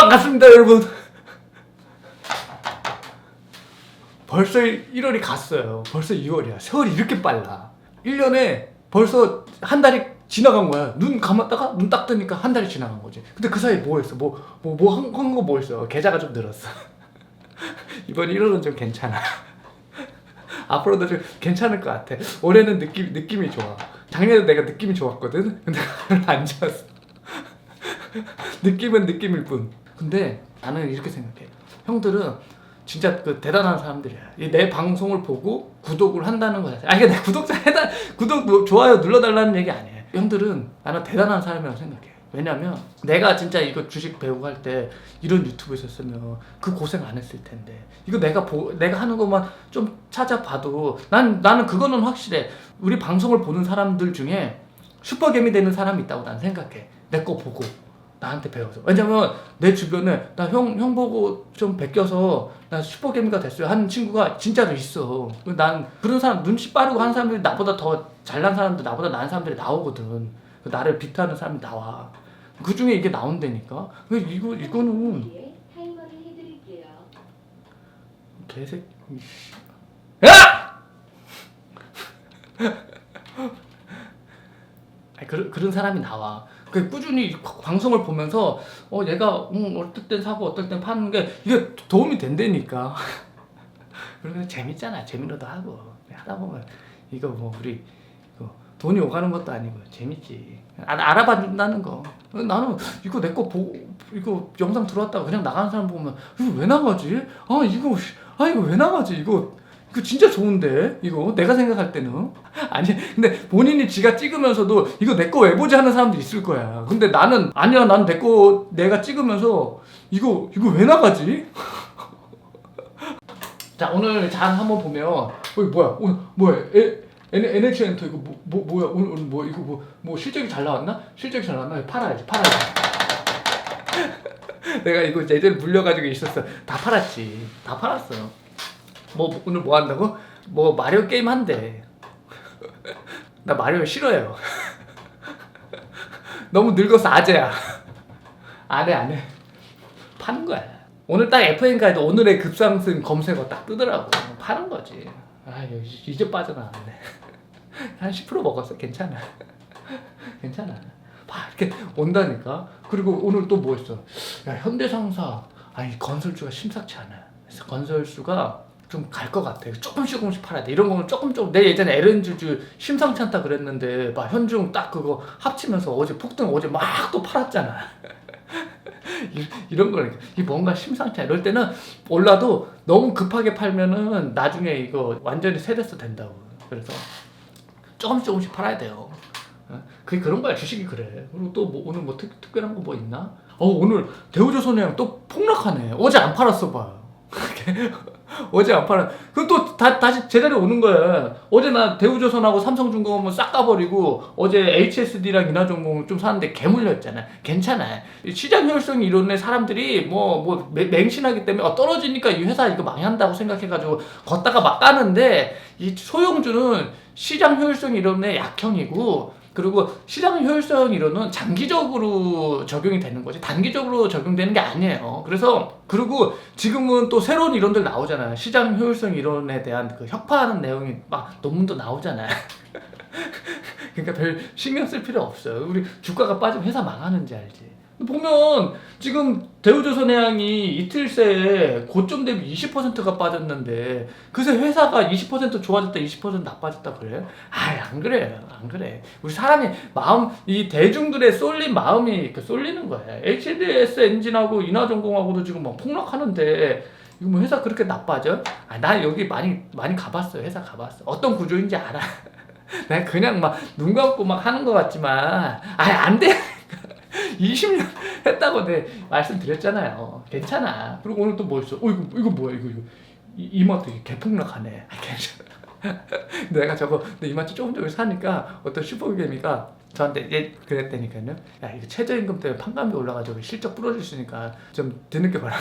반갑습니다, 여러분. 벌써 1월이 갔어요. 벌써 2월이야. 세월이 이렇게 빨라. 1년에 벌써 한 달이 지나간 거야. 눈 감았다가 눈 딱 뜨니까 한 달이 지나간 거지. 근데 그 사이에 뭐 했어? 뭐, 뭐, 뭐, 한, 한거뭐 했어? 계좌가 좀 늘었어. 이번 1월은 좀 괜찮아. 앞으로도 좀 괜찮을 것 같아. 올해는 느낌, 느낌이 좋아. 작년에 내가 느낌이 좋았거든? 근데 안 좋았어. 느낌은 느낌일 뿐. 근데 나는 이렇게 생각해. 형들은 진짜 그 대단한 사람들이야. 이내 방송을 보고 구독을 한다는 거야. 아 이게 내 구독자 해달 구독 뭐, 좋아요 눌러달라는 얘기 아니에요. 형들은 나는 대단한 사람이라고 생각해. 왜냐면 내가 진짜 이거 주식 배우고 할 때 이런 유튜브 있었으면 그 고생 안 했을 텐데 이거 내가 보 내가 하는 것만 좀 찾아봐도 난 나는 그거는 확실해. 우리 방송을 보는 사람들 중에 슈퍼개미 되는 사람이 있다고 난 생각해. 내 거 보고 나한테 배워서. 왜냐면 내 주변에 나 형 형 보고 좀 베껴서 나 슈퍼개미가 됐어요 하는 친구가 진짜로 있어. 난 그런 사람 눈치 빠르고 하는 사람들이 나보다 더 잘난 사람들 나보다 나은 사람들이 나오거든. 그 나를 비트하는 사람이 나와. 그 중에 이게 나온다니까. 그 이거 이거는. 개새끼. 씨. 야! 그런 그런 사람이 나와. 그 꾸준히 과- 방송을 보면서 어 얘가 음, 어떨 땐 사고 어떨 땐 파는 게 이게 도움이 된다니까. 그러면 재밌잖아. 재미로도 하고 하다 보면 이거 뭐 우리 이거 돈이 오가는 것도 아니고 재밌지. 아, 알아봐 준다는 거. 나는 이거 내 거 보고 이거 영상 들어왔다가 그냥 나가는 사람 보면 이거 왜 나가지? 아 이거 씨, 아 이거 왜 나가지? 이거 이거 진짜 좋은데 이거. 내가 생각할 때는. 아니 근데 본인이 지가 찍으면서도 이거 내 거 왜 보지 하는 사람도 있을 거야. 근데 나는 아니야 난 내 거 내가 찍으면서 이거 이거 왜 나가지? 자 오늘 장 한번 보면 어 이거 뭐야? 오늘 뭐야? 에, N, NH 엔터 이거 뭐, 뭐 뭐야? 오늘, 오늘 뭐 이거 뭐, 뭐 실적이 잘 나왔나? 실적이 잘 나왔나? 팔아야지 팔아야지. 내가 이거 예전에 물려가지고 있었어. 다 팔았지. 다 팔았어 뭐 오늘 뭐 한다고? 뭐 마리오 게임 한대. 나 마리오 싫어해요. 너무 늙어서 아재야. 안 해 안 해 파는 거야. 오늘 딱 FN 가도 오늘의 급상승 검색어 딱 뜨더라고. 파는 거지. 아 이제 빠져나왔네. 한 10% 먹었어. 괜찮아. 괜찮아. 봐 이렇게 온다니까. 그리고 오늘 또 뭐 했어? 야 현대상사. 아니 건설주가 심상치 않아. 그래서 건설주가 좀 갈 것 같아. 조금씩 조금씩 팔아야 돼. 이런 거는 조금 조금. 내 예전에 LN주주 심상치 않다 그랬는데 막 현중 딱 그거 합치면서 어제 폭등 어제 막 또 팔았잖아. 이- 이런 이 뭔가 심상치 않아. 이럴 때는 올라도 너무 급하게 팔면은 나중에 이거 완전히 세대서 된다고. 그래서 조금씩 조금씩 팔아야 돼요. 어? 그게 그런 거야. 주식이 그래. 그리고 또 뭐 오늘 뭐 특, 특별한 거 뭐 있나? 어 오늘 대우조선해양 또 폭락하네. 어제 안 팔았어 봐 어제 안 팔아 그럼 또 다, 다시 제자리에 오는 거야. 어제 나 대우조선하고 삼성중공업은 싹 가버리고 어제 HSD랑 인하전공을 좀 사는데 개물렸잖아. 괜찮아. 시장 효율성 이론의 사람들이 뭐, 뭐 맹- 맹신하기 때문에 어, 떨어지니까 이 회사 이거 망한다고 생각해가지고 걷다가 막 까는데 이 소용주는 시장 효율성 이론의 약형이고 그리고 시장 효율성 이론은 장기적으로 적용이 되는 거지 단기적으로 적용되는 게 아니에요. 그래서 그리고 지금은 또 새로운 이론들 나오잖아요. 시장 효율성 이론에 대한 그 혁파하는 내용이 막 논문도 나오잖아요. 그러니까 별 신경 쓸 필요 없어요. 우리 주가가 빠지면 회사 망하는지 알지. 보면 지금 대우조선해양이 이틀 새에 고점 대비 20%가 빠졌는데 그새 회사가 20% 좋아졌다 20% 나빠졌다 그래요? 아안 그래요 안 그래. 우리 사람이 마음 이 대중들의 쏠린 마음이 쏠리는 거예요 HDS 엔진하고 인하전공하고도 지금 막 폭락하는데 이거 뭐 회사 그렇게 나빠져? 아, 나 여기 많이 많이 가봤어요 회사 가봤어. 어떤 구조인지 알아? 내가 그냥 막 눈 감고 막 하는 것 같지만. 아안 돼 20년 했다고 내 말씀드렸잖아요. 괜찮아. 그리고 오늘 또 뭐 있어? 어 이거 이거 뭐야 이거 이거 이, 이게 개폭락하네. 아, 괜찮아. 내가 저거 내 이마트 조금 조금 사니까 어떤 슈퍼개미가 저한테 얘 그랬다니까요. 야 이거 최저임금 때문에 판감이 올라가지고 실적 부러질 수 있으니까 좀 뒤늦게 봐라.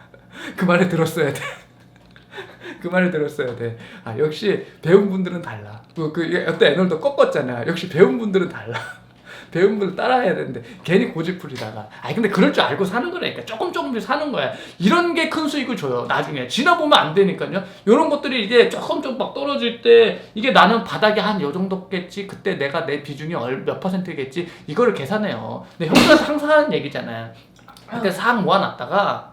그 말을 들었어야 돼. 그 말을 들었어야 돼. 아 역시 배운 분들은 달라. 그, 그 어떤 애널도 꺾었잖아. 역시 배운 분들은 달라. 배운 걸 따라해야 되는데 괜히 고집부리다가. 아니 근데 그럴 줄 알고 사는 거라니까. 조금 조금씩 사는 거야. 이런 게 큰 수익을 줘요 나중에. 지나 보면 안 되니까요. 이런 것들이 이제 조금 조금 막 떨어질 때 이게 나는 바닥이 한 요 정도겠지 그때 내가 내 비중이 얼- 몇 퍼센트겠지 이거를 계산해요. 근데 형들 항상 하는 얘기잖아요 그때 싹 모아놨다가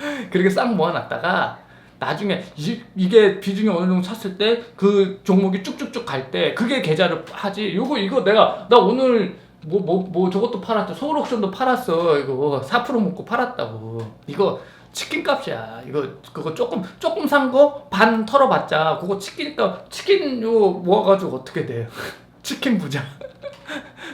그렇게 싹 모아놨다가 나중에 이, 이게 비중이 어느 정도 찼을 때 그 종목이 쭉쭉쭉 갈 때 그게 계좌를 하지. 요거 이거 내가 나 오늘 뭐뭐 뭐 저것도 팔았죠 서울 옥션도 팔았어. 이거 4% 먹고 팔았다고. 이거 치킨 값이야. 이거 그거 조금 조금 산 거 반 털어봤자 그거 치킨 값 치킨 요 모아가지고 어떻게 돼요 치킨 부자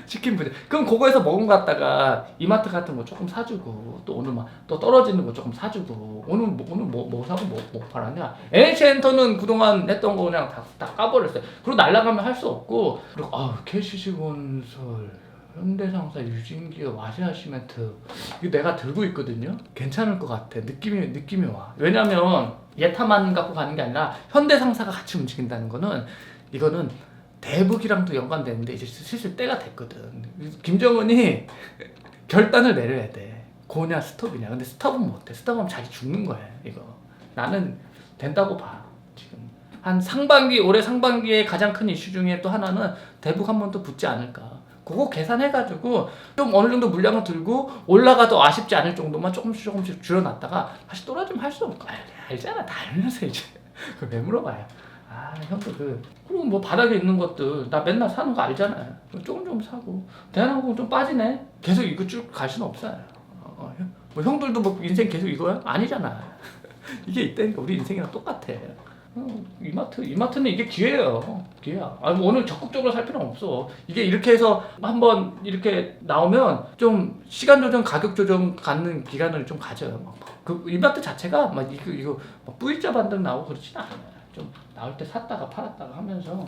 치킨 부자 그럼 그거에서 먹은 거 갖다가 이마트 같은 거 조금 사주고 또 오늘 막 또 떨어지는 거 조금 사주고 오늘 뭐, 오늘 뭐, 뭐 사고 뭐, 뭐 팔았냐? NH엔터는 그동안 했던 거 그냥 다, 다 까버렸어요. 그리고 날라가면 할 수 없고 그리고 아 KCC건설 현대상사 유진기업 아시아 시멘트 이거 내가 들고 있거든요? 괜찮을 것 같아. 느낌이 느낌이 와. 왜냐면 예타만 갖고 가는 게 아니라 현대상사가 같이 움직인다는 거는 이거는 대북이랑도 연관되는데 이제 슬슬 때가 됐거든. 김정은이 결단을 내려야 돼. 고냐 스톱이냐. 근데 스톱은 못해. 스톱하면 자기 죽는 거야. 이거. 나는 된다고 봐. 지금 한 상반기 올해 상반기에 가장 큰 이슈 중에 또 하나는 대북 한번또 붙지 않을까. 그거 계산해가지고 좀 어느 정도 물량을 들고 올라가도 아쉽지 않을 정도만 조금씩 조금씩 줄여놨다가 다시 떨어지면 할 수 없고 알- 알잖아 다 알면서 이제 그걸 왜 물어봐요 아 형도 그 그리고 뭐 바닥에 있는 것들 나 맨날 사는 거 알잖아요 조금 조금 사고. 대한항공 좀 빠지네. 계속 이거 쭉 갈 수는 없어요 어, 어, 형- 뭐 형들도 뭐 인생 계속 이거야? 아니잖아. 이게 있다니까. 우리 인생이랑 똑같아. 어, 이마트 이마트는 이게 기회예요. 기회야. 아니 뭐 오늘 적극적으로 살 필요는 없어. 이게 이렇게 해서 한번 이렇게 나오면 좀 시간 조정 가격 조정 갖는 기간을 좀 가져요. 막. 그 이마트 자체가 막 이거 이거 막 V자 반등 나오고 그렇진 않아요 좀 나올 때 샀다가 팔았다가 하면서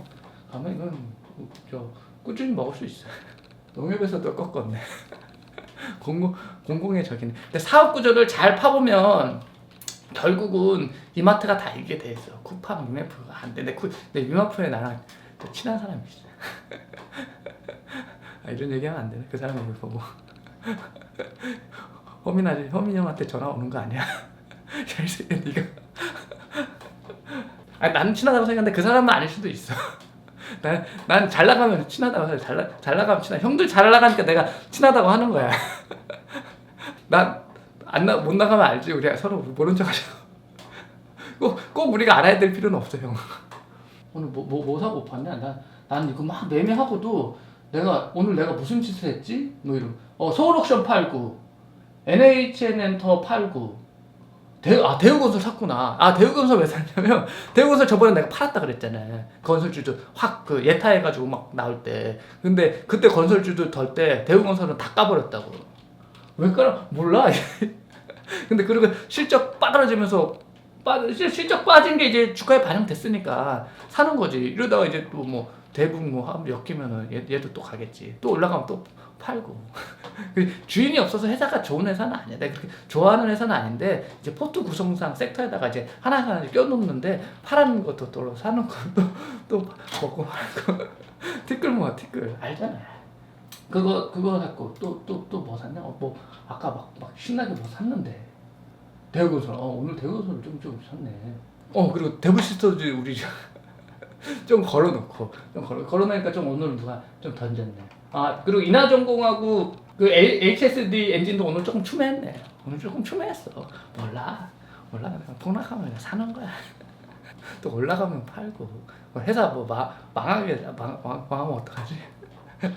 가면 이건 저 꾸준히 먹을 수 있어요 농협에서도 꺾었네 공공 공공의 적이네 근데 사업 구조를 잘 파보면 결국은 이마트가 다 이게 돼 있어. 쿠팡, 유메프가 안 돼. 근데, 쿠, 근데 유메프에 나랑 또 친한 사람이 있어. 아, 이런 얘기하면 안 되네. 그 사람 얘기 보고. 허민 아저 허민 형한테 전화 오는 거 아니야? 새끼 니가. 아, 나는 친하다고 생각하는데 그 사람은 아닐 수도 있어. 난, 난 잘 나가면 친하다고 해. 잘, 나, 잘 나가면 친하. 형들 잘 나가니까 내가 친하다고 하는 거야. 난 안 나 못 나가면 알지 우리가 서로 모른 척하자. 꼭, 꼭 우리가 알아야 될 필요는 없어 형. 오늘 뭐 뭐 뭐 사고 봤냐? 난, 난 이거 막 매매하고도 내가 오늘 내가 무슨 짓을 했지? 뭐 이런. 어 서울 옥션 팔고 NHN 엔터 팔고 대우 아 대우건설 샀구나. 아 대우건설 왜 샀냐면 대우건설 저번에 내가 팔았다 그랬잖아. 건설주도 확 그 예타해가지고 막 나올 때. 근데 그때 건설주도 덜 때 대우건설은 다 까버렸다고. 왜 까라 몰라. 근데 그리고 실적 빠들어지면서 빠 실- 실적 빠진 게 이제 주가에 반영됐으니까 사는 거지. 이러다가 이제 또 뭐 대북 뭐 엮이면은 얘, 얘도 또 가겠지. 또 올라가면 또 팔고. 그 주인이 없어서 회사가 좋은 회사는 아니야. 내가 그렇게 좋아하는 회사는 아닌데 이제 포트 구성상 섹터에다가 이제 하나 하나 껴놓는데 파라는 것도 또 사는 것도 또 먹고 말고 티끌 모아 티끌 알잖아. 그거 그거 샀고 또 또 또 뭐 샀냐? 어, 뭐 아까 막 막 신나게 뭐 샀는데 대우건설. 어 오늘 대우건설 좀좀 샀네. 어 그리고 대부시스터즈 우리 좀 걸어놓고 좀 걸어 걸어놓으니까 좀 오늘 누가 좀 던졌네. 아 그리고 인하전공하고 그 HSD 엔진도 오늘 조금 추매했네. 오늘 조금 추매했어. 몰라 몰라 그냥 폭락하면 그냥 사는 거야. 또 올라가면 팔고 뭐 회사 뭐 마, 망하게 망, 망, 망하면 어떡하지?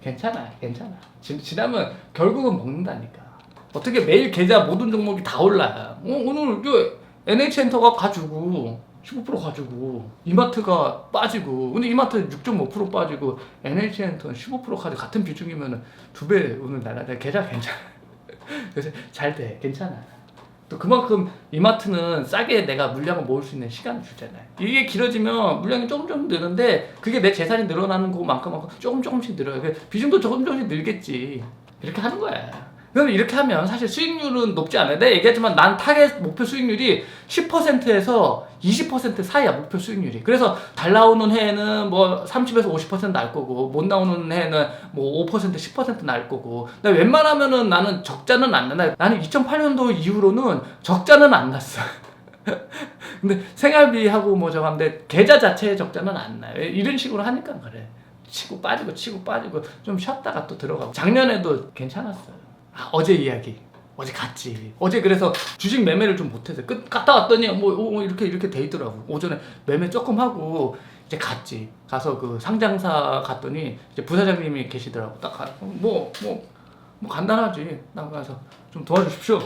괜찮아 괜찮아 지, 지나면 결국은 먹는다니까 어떻게 매일 계좌 모든 종목이 다 올라요 어, 오늘 저 NH엔터가 가지고 15% 가지고 이마트가 빠지고 근데 이마트 6.5% 빠지고 NH엔터는 15% 가지고 같은 비중이면 두 배 오늘 날라다 계좌 괜찮아 그래서 잘 돼 괜찮아 또 그만큼 이마트는 싸게 내가 물량을 모을 수 있는 시간을 주잖아요. 이게 길어지면 물량이 조금 조금 느는데 그게 내 재산이 늘어나는 것만큼 조금 조금씩 늘어요. 그 비중도 조금 조금씩 늘겠지. 이렇게 하는 거야. 그럼 이렇게 하면 사실 수익률은 높지 않아요. 내가 얘기했지만 난 타겟 목표 수익률이 10%에서 20% 사이야 목표 수익률이. 그래서 잘 나오는 해에는 뭐 30에서 50%날 거고 못 나오는 해에는 뭐 5% 10%날 거고. 나 웬만하면은 나는 적자는 안 나. 나는 2008년도 이후로는 적자는 안 났어. 근데 생활비하고 뭐 저건데 계좌 자체의 적자는 안 나요. 이런 식으로 하니까 그래. 치고 빠지고 치고 빠지고 좀 쉬었다가 또 들어가고. 작년에도 괜찮았어요. 아, 어제 이야기. 어제 갔지. 어제 그래서 주식 매매를 좀 못해서 끝 갔다 왔더니 뭐 어, 이렇게 이렇게 돼 있더라고. 오전에 매매 조금 하고 이제 갔지. 가서 그 상장사 갔더니 이제 부사장님이 계시더라고. 딱 뭐뭐 뭐, 뭐 간단하지. 나 가서 좀 도와주십시오.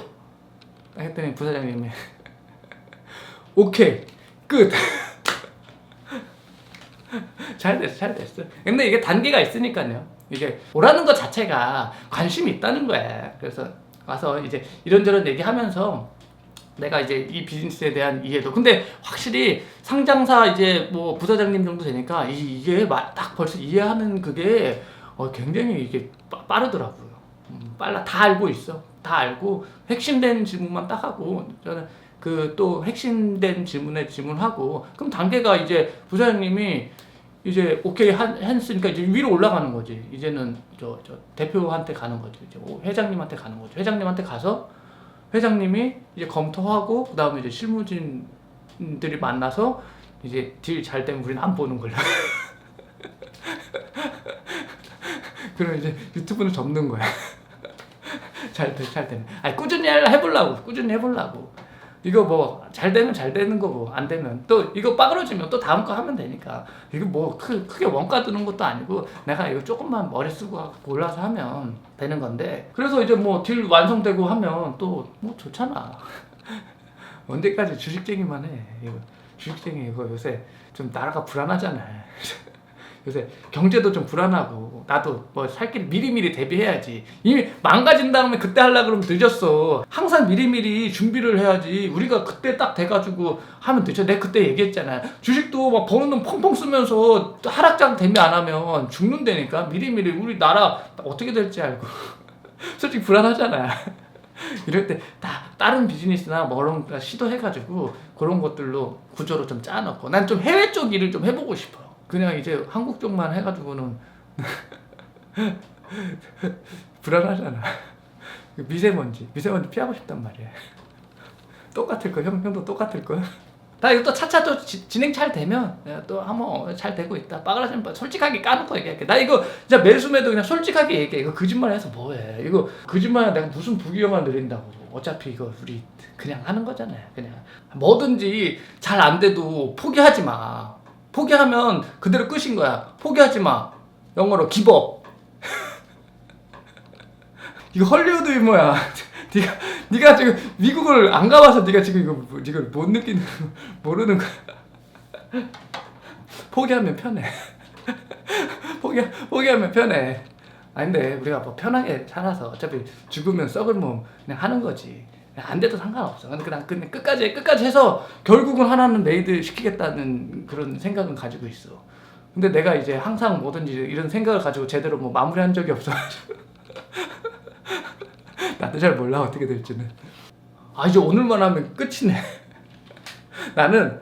딱 했더니 부사장님이 오케이 끝. 잘 됐어, 잘 됐어. 근데 이게 단계가 있으니까요. 이게 오라는 것 자체가 관심이 있다는 거야. 그래서 와서 이제 이런저런 얘기하면서 내가 이제 이 비즈니스에 대한 이해도. 근데 확실히 상장사 이제 뭐 부사장님 정도 되니까 이, 이게 마- 딱 벌써 이해하는 그게 어, 굉장히 이게 빠, 빠르더라고요. 음, 빨라 다 알고 있어. 다 알고 핵심된 질문만 딱 하고 저는 그 또 핵심된 질문에 질문하고 그럼 단계가 이제 부사장님이 이제 오케이 한, 했으니까 이제 위로 올라가는 거지. 이제는 저, 저 대표한테 가는 거죠. 이제 오- 회장님한테 가는 거죠. 회장님한테 가서 회장님이 이제 검토하고 그다음에 이제 실무진들이 만나서 이제 딜 잘 되면 우리는 안 보는 걸로. 그럼 이제 유튜브는 접는 거야. 잘 돼, 잘 되면. 아니 꾸준히 할- 해보려고, 꾸준히 해보려고. 이거 뭐 잘 되면 잘 되는 거고 안 되면 또 이거 빠그러지면 또 다음 거 하면 되니까. 이거 뭐 크, 크게 원가 드는 것도 아니고 내가 이거 조금만 머리 쓰고 골라서 하면 되는 건데. 그래서 이제 뭐 딜 완성되고 하면 또 뭐 좋잖아. 언제까지 주식쟁이만 해. 이거 주식쟁이 이거 요새 좀 나라가 불안하잖아 요새 경제도 좀 불안하고 나도 뭐 살 길 미리미리 대비해야지. 이미 망가진 다음에 그때 하려 그러면 늦었어. 항상 미리미리 준비를 해야지. 우리가 그때 딱 돼가지고 하면 늦죠. 내가 그때 얘기했잖아. 주식도 막 버는 돈 펑펑 쓰면서 하락장 대비 안 하면 죽는다니까. 미리미리 우리 나라 어떻게 될지 알고. 솔직히 불안하잖아. 이럴 때 다 다른 비즈니스나 뭐런 거 시도해가지고 그런 것들로 구조로 좀 짜놓고 난 좀 해외 쪽 일을 좀 해보고 싶어. 그냥 이제 한국 쪽만 해가지고는 불안하잖아. 미세먼지, 미세먼지 피하고 싶단 말이야. 똑같을 거, 형, 형도 똑같을 거. 나 이거 또 차차 또 지- 진행 잘 되면 또 한번 잘 되고 있다. 빠그라지면 빠- 솔직하게 까놓고 얘기할게. 나 이거 진짜 매수매도 그냥 솔직하게 얘기해. 이거 거짓말해서 뭐해? 이거 거짓말 내가 무슨 부귀영화 누린다고. 어차피 이거 우리 그냥 하는 거잖아요. 그냥 뭐든지 잘 안 돼도 포기하지 마. 포기하면 그대로 끝인 거야. 포기하지 마. 영어로 기법. 이거 헐리우드 유머야. 네가 네가 지금 미국을 안 가봐서 네가 지금 이거 뭐- 이걸 못 느끼는 모르는 거야. 포기하면 편해. 포기 포기하면 편해. 아닌데 우리가 뭐 편하게 살아서 어차피 죽으면 썩을 몸 그냥 하는 거지. 안 돼도 상관없어. 근데 그냥 끝까지 끝까지 해서 결국은 하나는 메이드 시키겠다는 그런 생각은 가지고 있어. 근데 내가 이제 항상 뭐든지 이런 생각을 가지고 제대로 뭐 마무리한 적이 없어가지고 나도 잘 몰라 어떻게 될지는. 아 이제 오늘만 하면 끝이네. 나는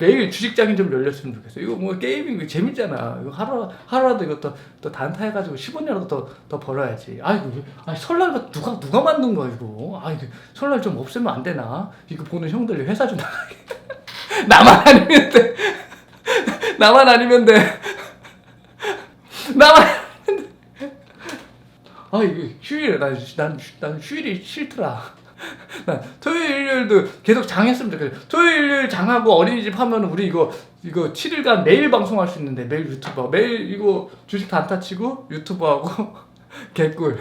매일 주식장이 좀 열렸으면 좋겠어. 이거 뭐 게이밍 이거 재밌잖아. 이거 하루 하루라도 이거 또, 또 단타 해가지고 10원이라도 더, 더 벌어야지. 아이고, 아니 설날 누가 누가 만든 거야 이거. 아 이거 설날 좀 없애면 안 되나? 이거 보는 형들 회사 좀 나가게. 나만 아니면 돼. 나만 아니면 돼. 나만. 아니면 돼. 아 이거 휴일에 난 난 난 휴일이 싫더라. 난 토요일 일요일도 계속 장했으면 좋겠어. 토요일 일요일 장하고 어린이집 하면 우리 이거 이거 7일간 매일 방송할 수 있는데 매일 유튜버 매일 이거 주식 단타 치고 유튜버 하고 개꿀.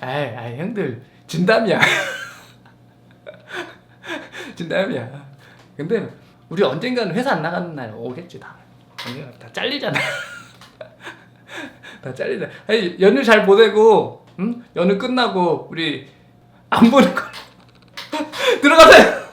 아이 아이 형들 진담이야. 진담이야. 근데 우리 언젠가는 회사 안 나가는 날 오겠지 다. 언젠가 다 잘리잖아. 다 잘리잖아. 아니, 연휴 잘 보내고 응? 연휴 끝나고 우리 안 보는 거 들어가세요.